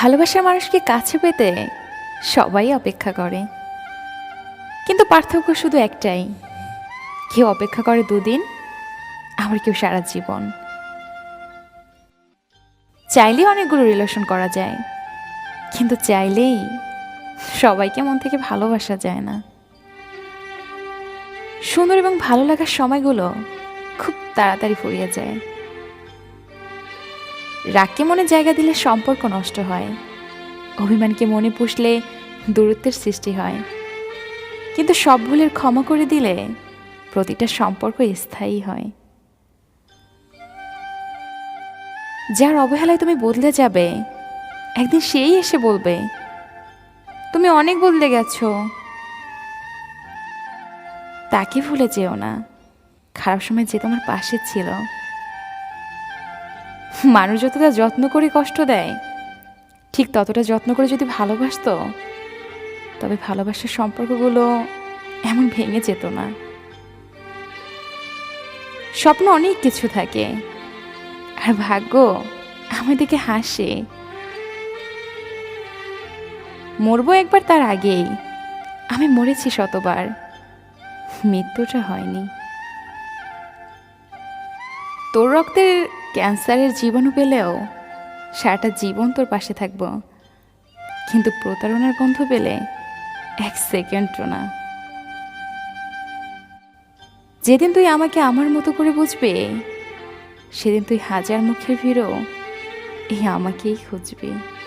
ভালোবাসার মানুষকে কাছে পেতে সবাই অপেক্ষা করে। কিন্তু পার্থক্য শুধু একটাই, কেউ অপেক্ষা করে দুদিন, আবার কেউ সারা জীবন। চাইলেই অনেকগুলো রিলেশন করা যায়, কিন্তু চাইলেই সবাইকে মন থেকে ভালোবাসা যায় না। সুন্দর এবং ভালো লাগার সময়গুলো খুব তাড়াতাড়ি ফুরিয়ে যায়। রাগকে মনে জায়গা দিলে সম্পর্ক নষ্ট হয়। অভিমানকে মনে পুষলে দূরত্বের সৃষ্টি হয়। কিন্তু সব ভুলের ক্ষমা করে দিলে প্রতিটা সম্পর্ক স্থায়ী হয়। যার অবহেলায় তুমি বদলে যাবে, একদিন সেই এসে বলবে, তুমি অনেক বদলে গেছো। তাকে ভুলে যেও না। খারাপ সময় যে তোমার পাশে ছিল। মানুষ যতটা যত্ন করে কষ্ট দেয়, ঠিক ততটা যত্ন করে যদি ভালোবাসতো, তবে ভালোবাসার সম্পর্কগুলো এমন ভেঙে যেত না। স্বপ্ন অনেক কিছু থাকে, আর ভাগ্য আমাদেরকে হাসে। মরবো একবার তার আগেই। আমি মরেছি শতবার। মৃত্যুটা হয়নি। তোর রক্তের ক্যান্সারের জীবাণু পেলেও সারাটা জীবন তোর পাশে থাকব। কিন্তু প্রতারণার গন্ধ পেলে এক সেকেন্ডও না। যেদিন তুই আমাকে আমার মতো করে বুঝবে, সেদিন তুই হাজার মুখের ভিড়ও এই আমাকেই খুঁজবি।